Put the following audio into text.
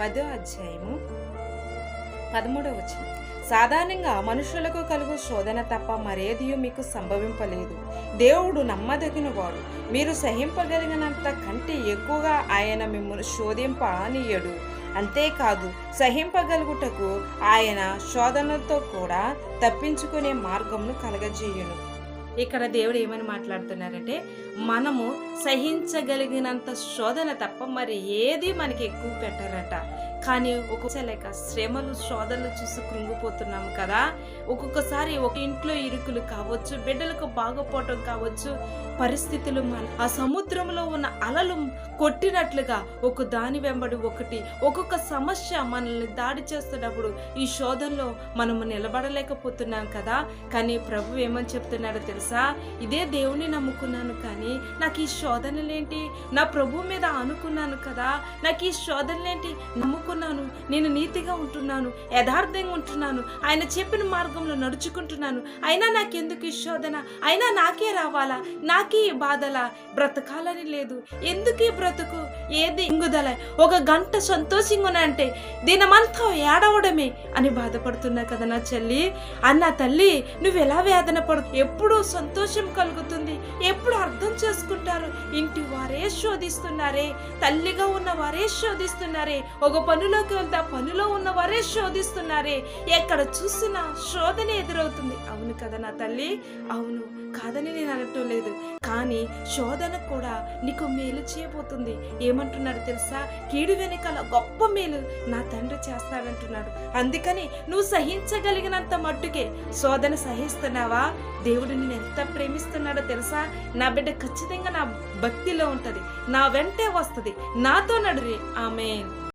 పదో అధ్యాయము పదమూడవ వచనం. సాధారణంగా మనుషులకు కలుగు శోధన తప్ప మరేది మీకు సంభవింపలేదు. దేవుడు నమ్మదగిన వాడు మీరు సహింపగలిగినంత కంటే ఎక్కువగా ఆయన మిమ్మల్ని శోధింప అనియడు అంతేకాదు సహింపగలుగుటకు ఆయన శోధనతో కూడా తప్పించుకునే మార్గమును కలగజేయును. ఇక్కడ దేవుడు ఏమని మాట్లాడుతున్నారంటే మనము సహించగలిగినంత శోధన తప్ప మరి ఏది మనకి ఎక్కువ పెట్టారట. కానీ ఒక్కొక్క శ్రమలు శోధనలు చూసి కృంగిపోతున్నాము కదా. ఒక్కొక్కసారి ఒక ఇంట్లో ఇరుకులు కావచ్చు బిడ్డలకు బాగపోవటం కావచ్చు పరిస్థితులు మన ఆ సముద్రంలో ఉన్న అలలు కొట్టినట్లుగా ఒక దాని వెంబడి ఒకటి ఒక్కొక్క సమస్య మనల్ని దాడి చేస్తున్నప్పుడు ఈ శోధనలో మనము నిలబడలేకపోతున్నాం కదా. కానీ ప్రభు ఏమని చెప్తున్నాడో తెలుసు? ఇదే దేవుని నమ్ముకున్నాను కానీ నాకు ఈ శోధనలేంటి? నా ప్రభు మీద అనుకున్నాను కదా. నాకు ఈ శోధనలేంటి? నమ్ముకున్నాను. నేను నీతిగా ఉంటున్నాను. యథార్థంగా ఉంటున్నాను. ఆయన చెప్పిన మార్గంలో నడుచుకుంటున్నాను. అయినా నాకెందుకు ఈ శోధన? అయినా నాకే రావాలా? నాకే ఈ బాధల? బ్రతకాలని లేదు. ఎందుకు ఈ బ్రతుకు? ఏది ఇంగుదల? ఒక గంట సంతోషంగా అంటే దినమంతా ఏడవడమే అని బాధపడుతున్నా కదా నా చెల్లి. అన్న తల్లి నువ్వు ఎలా వేదన పడు? ఎప్పుడూ సంతోషం కలుగుతుంది. ఎప్పుడు అర్థం చేసుకుంటారు? ఇంటి వారే శోధిస్తున్నారే. తల్లిగా ఉన్న వారే శోధిస్తున్నారే. ఒక పనిలోకి వెళ్తే పనిలో ఉన్న వారే శోధిస్తున్నారే. ఎక్కడ చూసినా శోధన ఎదురవుతుంది. అవును కదా నా తల్లి? అవును. కాదని నేను అనటం లేదు. కానీ శోధన కూడా నీకు మేలు చేయబోతుంది. ఏమంటున్నాడు తెలుసా? కీడు వెనకాల గొప్ప మేలు నా తండ్రి చేస్తాడంటున్నాడు. అందుకని నువ్వు సహించగలిగినంత మట్టుకే శోధన సహిస్తున్నావా? దేవుడు నేను ఎంత ప్రేమిస్తున్నాడో తెలుసా? నా బిడ్డ ఖచ్చితంగా నా భక్తిలో ఉంటది. నా వెంటే వస్తుంది. నాతో నడురి. ఆమె